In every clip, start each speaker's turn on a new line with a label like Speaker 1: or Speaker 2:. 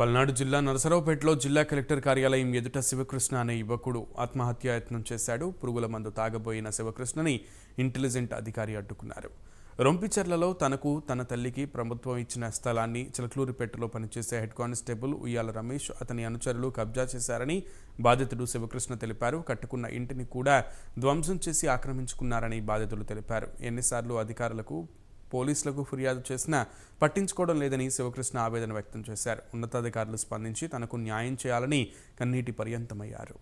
Speaker 1: పల్నాడు జిల్లా నరసరావుపేటలో జిల్లా కలెక్టర్ కార్యాలయం ఎదుట శివకృష్ణ అనే యువకుడు ఆత్మహత్యాయత్నం చేశాడు. పురుగుల మందు తాగబోయిన శివకృష్ణని ఇంటెలిజెంట్ అధికారి అడ్డుకున్నారు. రొంపిచెర్లలో తనకు తన తల్లికి ప్రభుత్వం ఇచ్చిన స్థలాన్ని చిలకలూరిపేటలో పనిచేసే హెడ్ కానిస్టేబుల్ ఉయ్యాల రమేష్ అతని అనుచరులు కబ్జా చేశారని బాధితుడు శివకృష్ణ తెలిపారు. కట్టుకున్న ఇంటిని కూడా ధ్వంసం చేసి ఆక్రమించుకున్నారని బాధితులు తెలిపారు. ఎన్నిసార్లు అధికారులకు పోలీసులకు ఫిర్యాదు చేసినా పట్టించుకోవడం లేదని శివకృష్ణ ఆవేదన వ్యక్తం చేశారు. ఉన్నతాధికారులు స్పందించి తనకు న్యాయం చేయాలని కన్నీటి పర్యంతమయ్యారు.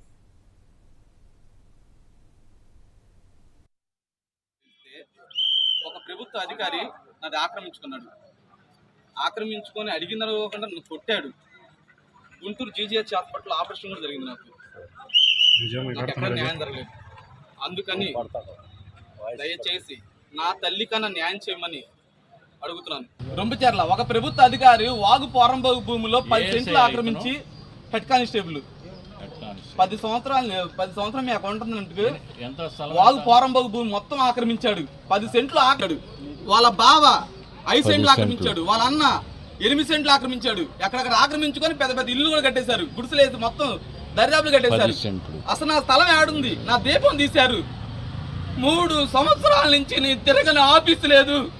Speaker 2: ఒక ప్రభుత్వ అధికారి నాది ఆక్రమించుకున్నాడు. ఆక్రమించుకొని అడిగిన కాకుండా నన్ను కొట్టాడు. గుంటూరు జీజీహెచ్ హాస్పిటల్ ఆపరేషన్ కూడా జరిగింది నాకు. నాకు ఎక్కడ న్యాయం జరగలేదు. అందుకని దయచేసి నా తల్లి కన్నా న్యాయం చేయమని అడుగుతున్నాను. రొంపిచెర్ల ఒక ప్రభుత్వ అధికారి వాగు పోరంబోగు భూమిలో పది సెంట్లు ఆక్రమించి హెడ్ కానిస్టేబుల్. పది సంవత్సరాలు పది సంవత్సరాలు మీ అకౌంట్
Speaker 3: స్థలం
Speaker 2: వాగు పోరంబోగు భూమి మొత్తం ఆక్రమించాడు. పది సెంట్లు ఆకాడు వాళ్ళ బావ ఐదు సెంట్లు ఆక్రమించాడు. వాళ్ళ అన్న ఎనిమిది సెంట్లు ఆక్రమించాడు. ఎక్కడెక్కడ ఆక్రమించుకొని పెద్ద పెద్ద ఇల్లు కూడా కట్టేశారు. గుడిసెలేదు మొత్తం దర్యాప్తులు కట్టేశారు. అసలు నా స్థలం ఆడుంది నా దీపం తీశారు. మూడు సంవత్సరాల నుంచి నేను తిరగని ఆఫీస్ లేదు.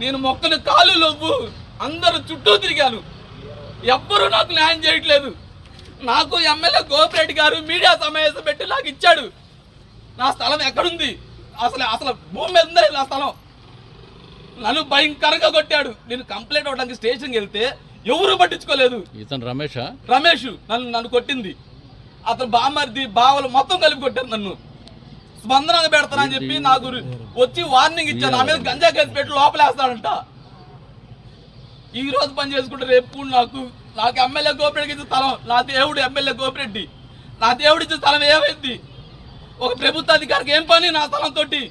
Speaker 2: నేను మొక్కలు కాలు లవ్వు అందరూ చుట్టూ తిరిగాను. ఎవ్వరూ నాకు న్యాయం చేయట్లేదు. నాకు ఎమ్మెల్యే గోపిరెడ్డి గారు మీడియా సమావేశం పెట్టి నాకు ఇచ్చాడు. నా స్థలం ఎక్కడుంది? అసలు అసలు భూమి మీద ఉందా నా స్థలం? నన్ను భయంకరంగా కొట్టాడు. నేను కంప్లైంట్ అవ్వడానికి స్టేషన్కి వెళ్తే ఎవరు పట్టించుకోలేదు.
Speaker 3: ఇతను రమేషా?
Speaker 2: రమేష్ నన్ను నన్ను కొట్టింది. అతను బామ్మర్ది బావలు మొత్తం కలిపి కొట్టారు నన్ను. స్పందనగా పెడతానని చెప్పి నాకు వచ్చి వార్నింగ్ ఇచ్చాను నా మీద గంజా కేసు పెట్టి లోపలేస్తాడంట. ఈ రోజు పని చేసుకుంటే రేపు నాకు నాకు ఎమ్మెల్యే గోపిరెడ్డికి ఇచ్చే స్థలం నా దేవుడు ఎమ్మెల్యే గోపిరెడ్డి. నా దేవుడు ఇచ్చే స్థలం ఏమైంది? ఒక ప్రభుత్వ అధికారికి ఏం పని నా స్థలం తోటి?